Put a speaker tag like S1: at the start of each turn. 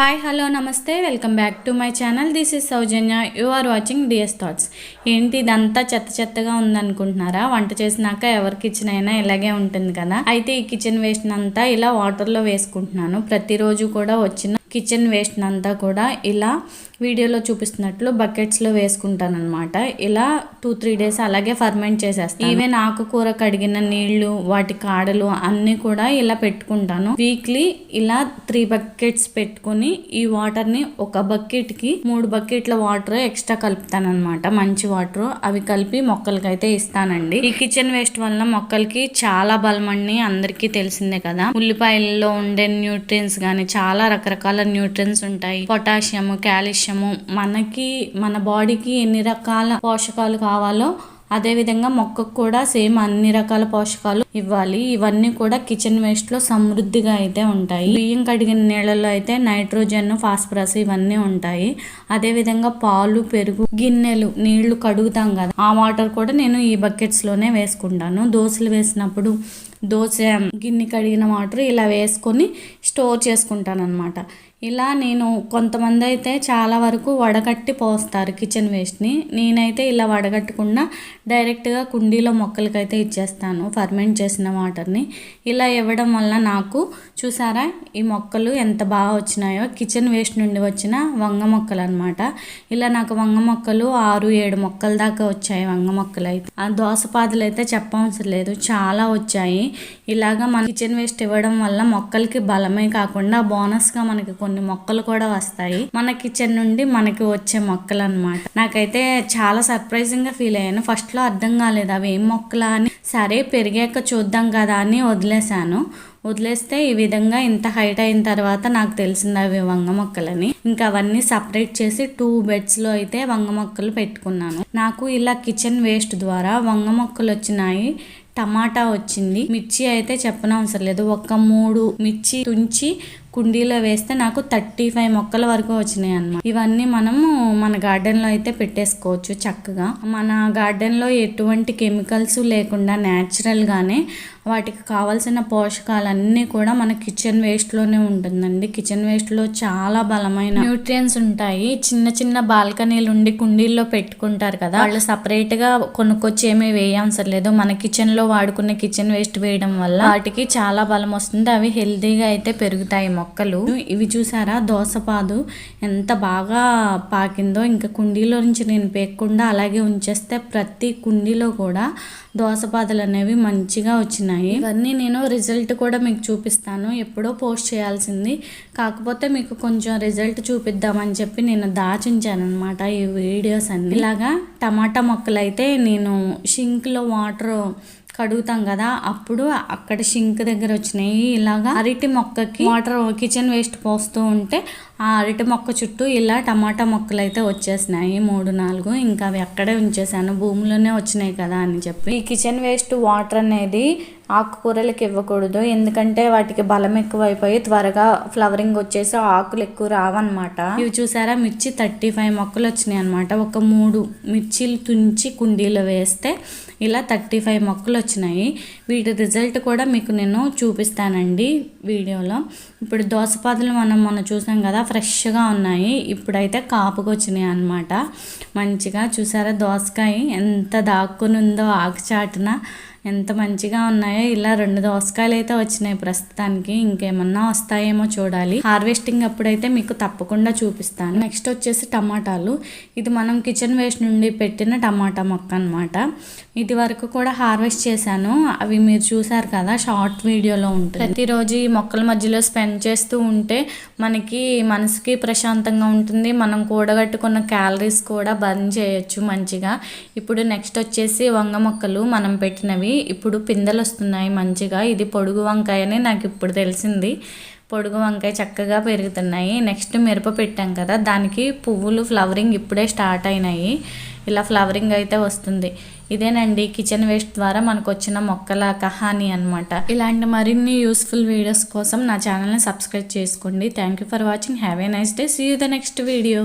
S1: Hi hello నమస్తే. Welcome back to my channel this is Soujanya you are watching DS thoughts ఏంటి ఇదంతా చెత్త చెత్తగా ఉందనుకుంటున్నారా? వంట చేసినాక ఎవరి కిచెన్ అయినా ఇలాగే ఉంటుంది కదా? అయితే ఈ కిచెన్ వేస్ట్ అంతా ఇలా వాటర్లో వేసుకుంటున్నాను. ప్రతిరోజు కూడా వచ్చిన కిచెన్ వేస్ట్ అంతా కూడా ఇలా వీడియోలో చూపిస్తున్నట్లు బకెట్స్లో వేసుకుంటాను అనమాట ఇలా టూ త్రీ డేస్ అలాగే ఫర్మెంట్ చేసేస్తాను. ఈవెన్ ఆకుకూర కడిగిన నీళ్ళు వాటి కాడలు అన్నీ కూడా ఇలా పెట్టుకుంటాను. వీక్లీ ఇలా త్రీ బకెట్స్ పెట్టుకుని ఈ వాటర్ని ఒక బకెట్కి మూడు బకెట్ల వాటర్ ఎక్స్ట్రా కలుపుతానమాట మంచి వాటర్. అవి కలిపి మొక్కలకి అయితే ఇస్తానండి. ఈ కిచెన్ వేస్ట్ వల్ల మొక్కలకి చాలా బలం అండి అందరికీ తెలిసిందే కదా. ఉల్లిపాయల్లో ఉండే న్యూట్రియన్స్ కానీ చాలా రకరకాల న్యూట్రియన్స్ ఉంటాయి. పొటాషియం కాల్షియము మనకి మన బాడీకి ఎన్ని రకాల పోషకాలు కావాలో అదే విధంగా మొక్కకు కూడా సేమ్ అన్ని రకాల పోషకాలు ఇవ్వాలి. ఇవన్నీ కూడా కిచెన్ వేస్ట్లో సమృద్ధిగా అయితే ఉంటాయి. బియ్యం కడిగిన నీళ్ళలో అయితే నైట్రోజన్ ఫాస్ఫరస్ ఇవన్నీ ఉంటాయి. అదే విధంగా పాలు పెరుగు గిన్నెలు నీళ్ళు కడుగుతాం కదా. ఆ వాటర్ కూడా నేను ఈ బకెట్స్లోనే వేసుకుంటాను. దోశలు వేసినప్పుడు దోశ గిన్నె కడిగిన వాటర్ ఇలా వేసుకొని స్టోర్ చేసుకుంటాను ఇలా నేను కొంతమంది అయితే చాలా వరకు వడగట్టి పోస్తారు కిచెన్ వేస్ట్ని. నేనైతే ఇలా వడగట్టకుండా డైరెక్ట్గా కుండీలో మొక్కలకైతే ఇచ్చేస్తాను ఫర్మెంట్ చేసిన వాటర్ని. ఇలా ఇవ్వడం వల్ల నాకు చూసారా ఈ మొక్కలు ఎంత బాగా వచ్చినాయో. కిచెన్ వేస్ట్ నుండి వచ్చిన వంగ మొక్కలు అనమాట ఇలా నాకు వంగ మొక్కలు ఆరు ఏడు మొక్కల దాకా వచ్చాయి వంగ మొక్కలు అయితే ఆ దోసపాదులు అయితే చెప్పవసరం లేదు చాలా వచ్చాయి. ఇలాగా మన కిచెన్ వేస్ట్ ఇవ్వడం వల్ల మొక్కలకి బలమే కాకుండా బోనస్గా మనకి కొన్ని మొక్కలు కూడా వస్తాయి. మన కిచెన్ నుండి మనకి వచ్చే మొక్కలు అనమాట నాకైతే చాలా సర్ప్రైజింగ్గా ఫీల్ అయ్యాను. ఫస్ట్లో అర్థం కాలేదు అవి ఏం మొక్కలా అని. సరే పెరిగాక చూద్దాం కదా అని వదిలేశాను. వదిలేస్తే ఈ విధంగా ఇంత హైట్ అయిన తర్వాత నాకు తెలిసింది అవి వంగ మొక్కలని. ఇంకా అవన్నీ సపరేట్ చేసి టూ బెడ్స్లో అయితే వంగ మొక్కలు పెట్టుకున్నాను. నాకు ఇలా కిచెన్ వేస్ట్ ద్వారా వంగ మొక్కలు వచ్చినాయి. టమాటా వచ్చింది. మిర్చి అయితే చెప్పనవసరం లేదు. ఒక మూడు మిర్చి తుంచి కుండీలో వేస్తే నాకు థర్టీ ఫైవ్ మొక్కల వరకు వచ్చినాయి అన్నమాట. ఇవన్నీ మనము మన గార్డెన్లో అయితే పెట్టేసుకోవచ్చు చక్కగా. మన గార్డెన్లో ఎటువంటి కెమికల్స్ లేకుండా న్యాచురల్గానే వాటికి కావాల్సిన పోషకాలన్నీ కూడా మన కిచెన్ వేస్ట్లోనే ఉంటుందండి. కిచెన్ వేస్ట్లో చాలా బలమైన న్యూట్రియన్స్ ఉంటాయి. చిన్న చిన్న బాల్కనీలు ఉండి కుండీల్లో పెట్టుకుంటారు కదా. వాళ్ళు సపరేట్గా కొనుక్కొచ్చి ఏమీ వేయవసరం లేదు మన కిచెన్లో వాడుకునే కిచెన్ వేస్ట్ వేయడం వల్ల వాటికి చాలా బలం వస్తుంది. అవి హెల్తీగా అయితే పెరుగుతాయి మొక్కలు. ఇవి చూసారా? దోసపాదు. ఎంత బాగా పాకిందో. ఇంకా కుండీలో నుంచి నేను పేకుండా అలాగే ఉంచేస్తే ప్రతి కుండీలో కూడా దోసపాదులు అనేవి మంచిగా వచ్చినాయి. ఇవన్నీ నేను రిజల్ట్ కూడా మీకు చూపిస్తాను. ఎప్పుడో పోస్ట్ చేయాల్సింది. కాకపోతే మీకు కొంచెం రిజల్ట్ చూపిద్దామని చెప్పి నేను దాచించాను అనమాట ఈ వీడియోస్ అన్ని. ఇలాగా టమాటా మొక్కలు అయితే నేను షింక్లో వాటర్ కడుగుతాం కదా అప్పుడు అక్కడ షింక్ దగ్గర వచ్చినాయి. ఇలాగా అరటి మొక్కకి వాటర్ కిచెన్ వేస్ట్ పోస్తూ ఉంటే ఆ అరటి మొక్క చుట్టూ ఇలా టమాటా మొక్కలు అయితే వచ్చేసినాయి. మూడు నాలుగు. ఇంకా అవి అక్కడే ఉంచేసాను భూమిలోనే వచ్చినాయి కదా అని చెప్పి. ఈ కిచెన్ వేస్ట్ వాటర్ అనేది ఆకుకూరలకు ఇవ్వకూడదు. ఎందుకంటే వాటికి బలం ఎక్కువైపోయి త్వరగా ఫ్లవరింగ్ వచ్చేసి ఆకులు ఎక్కువ రావన్నమాట. ఇవి చూసారా? మిర్చి థర్టీ ఫైవ్ మొక్కలు వచ్చినాయి అనమాట ఒక మూడు మిర్చీలు తుంచి కుండీలో వేస్తే ఇలా థర్టీ ఫైవ్ మొక్కలు వచ్చినాయి. వీటి రిజల్ట్ కూడా మీకు నేను చూపిస్తానండి వీడియోలో. ఇప్పుడు దోసపాదులు మనం మొన్న చూసాం కదా ఫ్రెష్గా ఉన్నాయి. ఇప్పుడైతే కాపుకు వచ్చినాయి అనమాట మంచిగా చూసారా? దోసకాయ ఎంత దాక్కునుందో ఆకుచాటున ఎంత మంచిగా ఉన్నాయో ఇలా రెండు దోసకాయలు అయితే వచ్చినాయి ప్రస్తుతానికి. ఇంకేమన్నా వస్తాయేమో చూడాలి. హార్వెస్టింగ్ అప్పుడైతే మీకు తప్పకుండా చూపిస్తాను. నెక్స్ట్ వచ్చేసి టమాటాలు. ఇది మనం కిచెన్ వేస్ట్ నుండి పెట్టిన టమాటా మొక్క అనమాట ఇది వరకు కూడా హార్వెస్ట్ చేశాను. అవి మీరు చూసారు కదా షార్ట్ వీడియోలో ఉంటుంది. ప్రతిరోజు ఈ మొక్కల మధ్యలో స్పెండ్ చేస్తూ ఉంటే మనకి మనసుకి ప్రశాంతంగా ఉంటుంది. మనం కూడగట్టుకున్న క్యాలరీస్ కూడా బర్న్ చేయొచ్చు మంచిగా. ఇప్పుడు నెక్స్ట్ వచ్చేసి వంగ మొక్కలు మనం పెట్టినవి. ఇప్పుడు పిందెలు వస్తున్నాయి మంచిగా. ఇది పొడుగు వంకాయ అని నాకు ఇప్పుడు తెలిసింది. పొడుగు వంకాయ చక్కగా పెరుగుతున్నాయి. నెక్స్ట్ మిరప పెట్టాం కదా దానికి పువ్వులు ఫ్లవరింగ్ ఇప్పుడే స్టార్ట్ అయినాయి. ఇలా ఫ్లవరింగ్ అయితే వస్తుంది. ఇదేనండి కిచెన్ వేస్ట్ ద్వారా మనకు వచ్చిన మొక్కల కహాని అనమాట ఇలాంటి మరిన్ని యూస్ఫుల్ వీడియోస్ కోసం నా ఛానల్ని సబ్స్క్రైబ్ చేసుకోండి. Thank you for watching. Have a nice day. See you the next video.